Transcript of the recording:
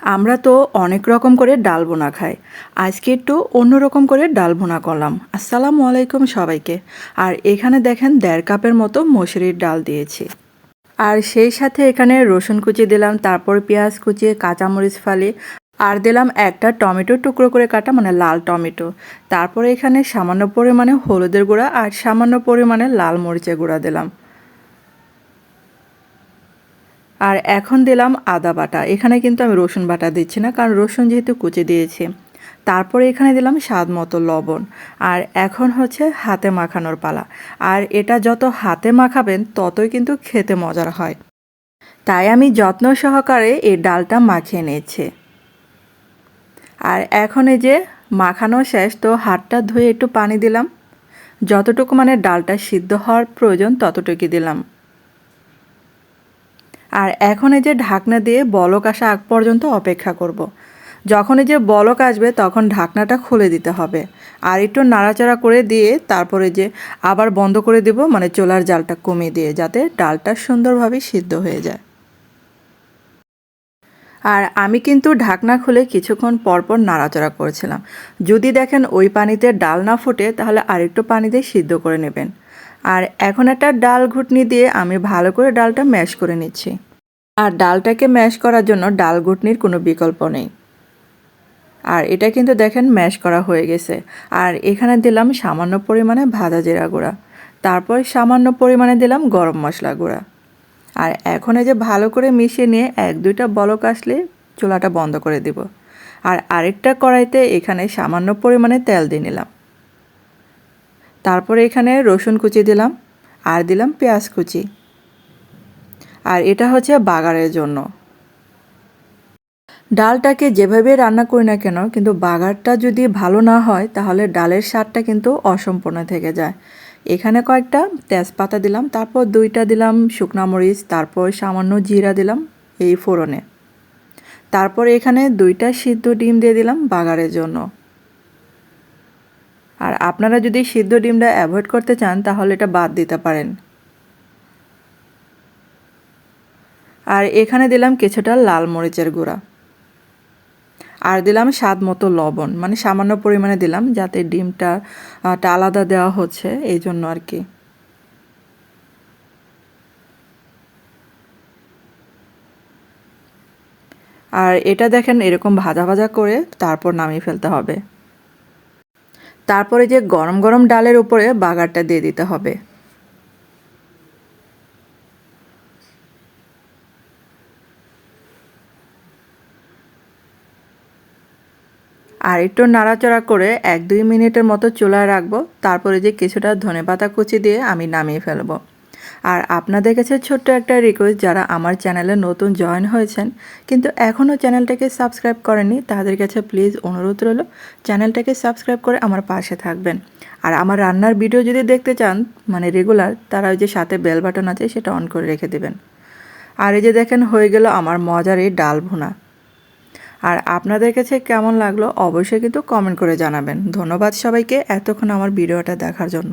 আমরা তো অনেক রকম করে ডাল বোনা খাই। আজকে একটু অন্য রকম করে ডাল বোনা করলাম। আসসালামু আলাইকুম সবাইকে। আর এখানে দেখেন দেড় কাপের মতো মসুরির ডাল দিয়েছি। আর সেই সাথে এখানে রসুন কুচি দিলাম, তারপর পেঁয়াজ কুচিয়ে কাঁচামরিচ ফালি, আর দিলাম একটা টমেটো টুকরো করে কাটা মানে লাল টমেটো। তারপরে এখানে সামান্য পরিমাণে হলুদের গুঁড়া আর সামান্য পরিমাণে লাল মরিচের গুঁড়া দিলাম। আর এখন দিলাম আদা বাটা। এখানে কিন্তু আমি রসুন বাটা দিচ্ছি না, কারণ রসুন যেহেতু কুচি দিয়েছি। তারপরে এখানে দিলাম স্বাদ মতো লবণ। আর এখন হচ্ছে হাতে মাখানোর পালা। আর এটা যত হাতে মাখাবেন, ততই কিন্তু খেতে মজার হয়। তাই আমি যত্ন সহকারে এই ডালটা মাখিয়ে নিয়েছি। আর এখন এই যে মাখানো শেষ, তো হাতটা ধুয়ে একটু পানি দিলাম। যতটুকু মানে ডালটা সিদ্ধ হওয়ার প্রয়োজন ততটুকু দিলাম। আর এখন এই যে ঢাকনা দিয়ে বলক আসা আগ পর্যন্ত অপেক্ষা করব। যখন এই যে বলক আসবে, তখন ঢাকনাটা খুলে দিতে হবে। আর একটু নাড়াচাড়া করে দিয়ে তারপরে যে আবার বন্ধ করে দেব মানে চোলার জালটা কমিয়ে দিয়ে, যাতে ডালটা সুন্দরভাবে সিদ্ধ হয়ে যায়। আর আমি কিন্তু ঢাকনা খুলে কিছুক্ষণ পরপর নাড়াচাড়া করেছিলাম। যদি দেখেন ওই পানিতে ডাল না ফুটে, তাহলে আরেকটু পানি দিয়ে সিদ্ধ করে নেবেন। আর এখন একটা ডাল ঘুটনি দিয়ে আমি ভালো করে ডালটা ম্যাশ করে নিচ্ছি। আর ডালটাকে ম্যাশ করার জন্য ডাল ঘুটনির কোনো বিকল্প নেই। আর এটা কিন্তু দেখেন ম্যাশ করা হয়ে গেছে। আর এখানে দিলাম সামান্য পরিমাণে ভাজা জিরা গুঁড়া। তারপর সামান্য পরিমাণে দিলাম গরম মশলা গুঁড়া। আর এখন এই যে ভালো করে মিশিয়ে নিয়ে এক দুইটা বলক আসলে চুলাটা বন্ধ করে দিব। আর আরেকটা কড়াইতে এখানে সামান্য পরিমাণে তেল দিয়ে নিলাম। তারপরে এখানে রসুন কুচি দিলাম, আর দিলাম পেঁয়াজ কুচি। আর এটা হচ্ছে বাগারের জন্য। ডালটাকে যেভাবে রান্না করি না কেন, কিন্তু বাগারটা যদি ভালো না হয়, তাহলে ডালের স্বাদটা কিন্তু অসম্পূর্ণ থেকে যায়। এখানে কয়েকটা তেজপাতা দিলাম, তারপর দুইটা দিলাম শুকনা মরিচ, তারপর সামান্য জিরা দিলাম এই ফোড়নে। তারপর এখানে দুইটা সিদ্ধ ডিম দিয়ে দিলাম বাগারের জন্য। আর আপনারা যদি সিদ্ধ ডিমটা অ্যাভয়েড করতে চান, তাহলে এটা বাদ দিতে পারেন। আর এখানে দিলাম কিছুটা লাল মরিচের গুঁড়া। আর দিলাম স্বাদ মতো লবণ মানে সামান্য পরিমাণে দিলাম, যাতে ডিমটা আলাদা দেওয়া হচ্ছে, এই জন্য আর কি। আর এটা দেখেন এরকম ভাজা ভাজা করে তারপর নামিয়ে ফেলতে হবে। তারপরে যে গরম গরম ডালের উপরে বাগারটা দিয়ে দিতে হবে। আর একটু নাড়াচাড়া করে এক দুই মিনিটের মতো চুলায় রাখব। তারপরে যে কিছুটা ধনে পাতা কুচি দিয়ে আমি নামিয়ে ফেলব। আর আপনাদের কাছে ছোট্ট একটা রিকোয়েস্ট যারা আমার চ্যানেলে নতুন জয়েন হয়েছেন, কিন্তু এখনও চ্যানেলটাকে সাবস্ক্রাইব করেনি তাদের কাছে প্লিজ অনুরোধ রইল চ্যানেলটাকে সাবস্ক্রাইব করে আমার পাশে থাকবেন। আর আমার রান্নার ভিডিও যদি দেখতে চান মানে রেগুলার তারা ওই যে সাথে বেল বাটন আছে, সেটা অন করে রেখে দেবেন। আর এই যে দেখেন, হয়ে গেল আমার মজার এই ডাল ভুনা। আর আপনাদের কাছে কেমন লাগল, অবশ্যই কিন্তু কমেন্ট করে জানাবেন। ধন্যবাদ সবাইকে, এতক্ষণ আমার ভিডিওটা দেখার জন্য।